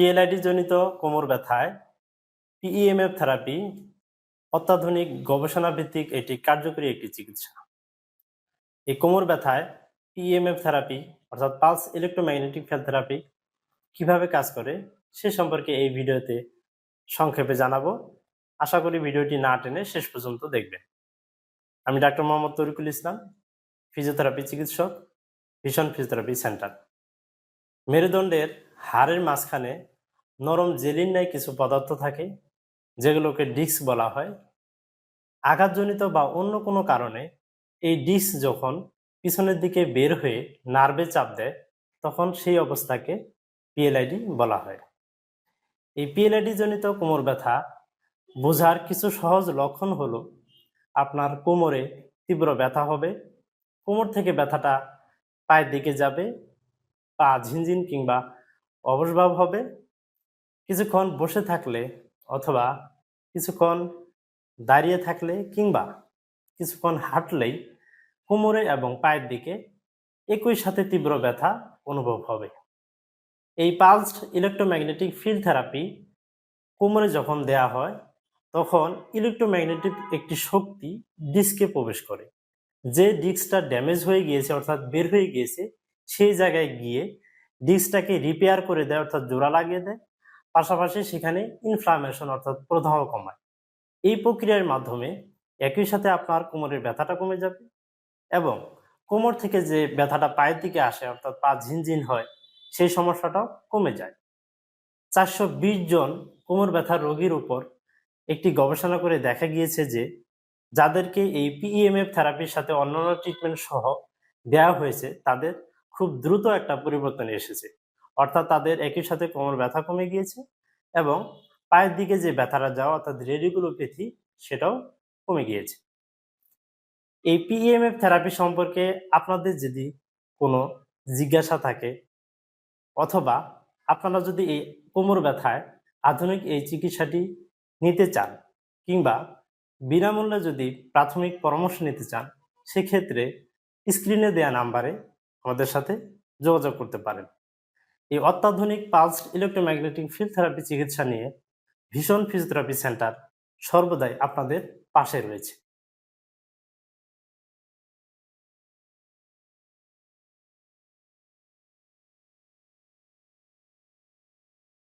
PLID জনিত কোমর ব্যথায় পিইএমএফ থেরাপি অত্যাধুনিক গবেষণা ভিত্তিক এটি কার্যকরী একটি চিকিৎসা। এই কোমর ব্যথায় পিএমএফ থেরাপি অর্থাৎ পালস ইলেকট্রোম্যাগনেটিক ফিল্ড থেরাপি কীভাবে কাজ করে সে সম্পর্কে এই ভিডিওতে সংক্ষেপে জানাব। আশা করি ভিডিওটি না টেনে শেষ পর্যন্ত দেখবেন। আমি ডাক্তার মোহাম্মদ তরিকুল ইসলাম ফিজিওথেরাপি চিকিৎসক ভীষণ ফিজিওথেরাপি সেন্টার মেরুদণ্ডের হাড়ের মাঝখানে নরম জেলির ন্যায় কিছু পদার্থ থাকে, যেগুলোকে ডিস্ক বলা হয়। আঘাতজনিত বা অন্য কোনো কারণে এই ডিস্ক যখন পিছনের দিকে বের হয়ে নার্ভে চাপ দেয়, তখন সেই অবস্থাকে পিএলআইডি বলা হয়। এই পিএলআইডি জনিত কোমর ব্যথা বোঝার কিছু সহজ লক্ষণ হলো, আপনার কোমরে তীব্র ব্যথা হবে, কোমর থেকে ব্যথাটা পায়ের দিকে যাবে, পা ঝিনঝিন কিংবা অবসভাব হবে কিছুক্ষণ বসে থাকলে অথবা কিছুক্ষণ দাঁড়িয়ে থাকলে কিংবা কিছুক্ষণ হাঁটলেই কোমরে এবং পায়ের দিকে একই সাথে তীব্র ব্যথা অনুভব হবে। এই পালসড ইলেকট্রোম্যাগনেটিক ফিল্ড থেরাপি কোমরে যখন দেয়া হয়, তখন ইলেকট্রোম্যাগনেটিক একটি শক্তি ডিস্কে প্রবেশ করে। যে ডিস্কটা ড্যামেজ হয়ে গিয়েছে, অর্থাৎ বের হয়ে গিয়েছে, সেই জায়গায় গিয়ে ডিস্কটাকে রিপেয়ার করে দেয়, অর্থাৎ জোড়া লাগিয়ে দেয়। পাশাপাশি সেখানে ইনফ্লামেশন অর্থাৎ প্রদাহ কমায়। এই প্রক্রিয়ার মাধ্যমে একই সাথে আপনার কোমরের ব্যথাটা কমে যাবে এবং কোমর থেকে যে ব্যথাটা পায়ের দিকে আসে অর্থাৎ পা ঝিনঝিন হয়, সেই সমস্যাটাও কমে যায়। চারশো বিশ জন কোমর ব্যথার রোগীর উপর একটি গবেষণা করে দেখা গিয়েছে যে যাদেরকে এই পিইএমএফ থেরাপির সাথে অন্যান্য ট্রিটমেন্ট সহ দেওয়া হয়েছে, তাদের খুব দ্রুত একটা পরিবর্তন এসেছে। অর্থাৎ তাদের একই সাথে কোমর ব্যথা কমে গিয়েছে এবং পায়ের দিকে যে ব্যথাটা যাওয়া, অর্থাৎ রেডিকুলোপ্যাথি সেটাও কমে গিয়েছে। এই পিইএমএফ থেরাপি সম্পর্কে আপনাদের যদি কোনো জিজ্ঞাসা থাকে অথবা আপনারা যদি এই কোমর ব্যথায় আধুনিক এই চিকিৎসাটি নিতে চান কিংবা বিনামূল্যে যদি প্রাথমিক পরামর্শ নিতে চান, সেক্ষেত্রে স্ক্রিনে দেয়া নাম্বারে আমাদের সাথে যোগাযোগ করতে পারেন। এই অত্যাধুনিক পালসড ইলেকট্রোম্যাগনেটিক ফিল্ড থেরাপি চিকিৎসা নিয়ে ভীষণ ফিজিওথেরাপি সেন্টার সর্বদাই আপনাদের পাশে রয়েছে।